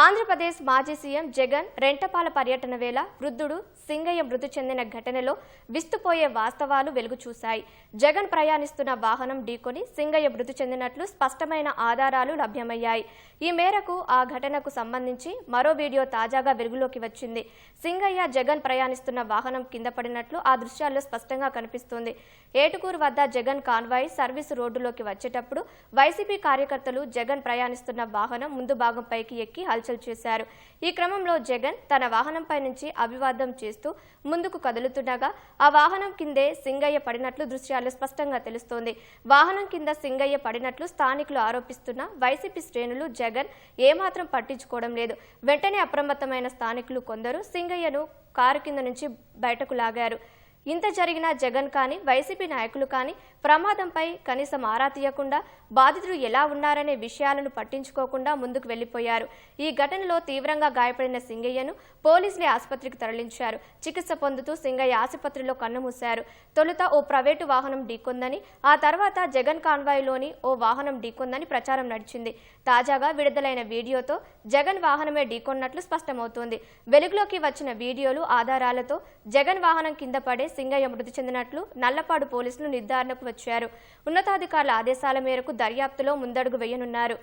ఆంధ్రప్రదేశ్ మాజీ సీఎం జగన్ రెంటపాల పర్యటన వేళ వృద్ధుడు సింగయ్య మృతి చెందిన ఘటనలో విస్తుపోయే వాస్తవాలు వెలుగు చూశాయి జగన్ ప్రయాణిస్తున్న వాహనం ఢీకొని సింగయ్య మృతి చెందినట్లు స్పష్టమైన ఆధారాలు లభ్యమయ్యాయి. ఈ మేరకు ఆ ఘటనకు సంబంధించి మరో వీడియో తాజాగా వెలుగులోకి వచ్చింది. సింగయ్య జగన్ ప్రయాణిస్తున్న వాహనం కింద పడినట్లు ఆ దృశ్యాల్లో స్పష్టంగా కనిపిస్తుంది. ఏటుకూరు వద్ద జగన్ కాన్వాయ్ సర్వీసు రోడ్డులోకి వచ్చేటప్పుడు వైసీపీ కార్యకర్తలు జగన్ ప్రయాణిస్తున్న వాహనం ముందు భాగం పైకి ఎక్కి హల్చల్ చేశారు. ఈ క్రమంలో జగన్ తన వాహనంపై నుంచి అభివాదం చేస్తూ ముందుకు కదులుతుండగా ఆ వాహనం కిందే సింగయ్య పడినట్లు దృశ్యాలు స్పష్టంగా తెలుస్తోంది. వాహనం కింద సింగయ్య పడినట్లు స్థానికులు ఆరోపిస్తున్న వైసీపీ శ్రేణులు జగన్ ఏమాత్రం పట్టించుకోవడం లేదు. వెంటనే అప్రమత్తమైన స్థానికులు కొందరు సింగయ్యను కారు కింద నుంచి బయటకు లాగారు. ఇంత జరిగినా జగన్ కానీ వైసీపీ నాయకులు కానీ ప్రమాదంపై కనీసం ఆరా తీయకుండా బాధితులు ఎలా ఉన్నారనే విషయాలను పట్టించుకోకుండా ముందుకు వెళ్ళిపోయారు ఈ ఘటనలో తీవ్రంగా గాయపడిన సింగయ్యను పోలీసులే ఆసుపత్రికి తరలించారు. చికిత్స పొందుతూ సింగయ్య ఆసుపత్రిలో కన్నుమూశారు. తొలుత ఓ ప్రైవేటు వాహనం ఢీకొందని ఆ తర్వాత జగన్ కాన్వాయ్లోని ఓ వాహనం ఢీకొందని ప్రచారం నడిచింది. తాజాగా విడుదలైన వీడియోతో జగన్ వాహనమే ఢీకొన్నట్లు స్పష్టమవుతోంది. వెలుగులోకి వచ్చిన వీడియోలు ఆధారాలతో జగన్ వాహనం కింద పడే సింగయ్య మృతి చెందినట్లు నల్లపాడు పోలీసులు నిర్ధారణకు వచ్చారు. ఉన్నతాధికారుల ఆదేశాల మేరకు దర్యాప్తులో ముందడుగు వేయనున్నారు.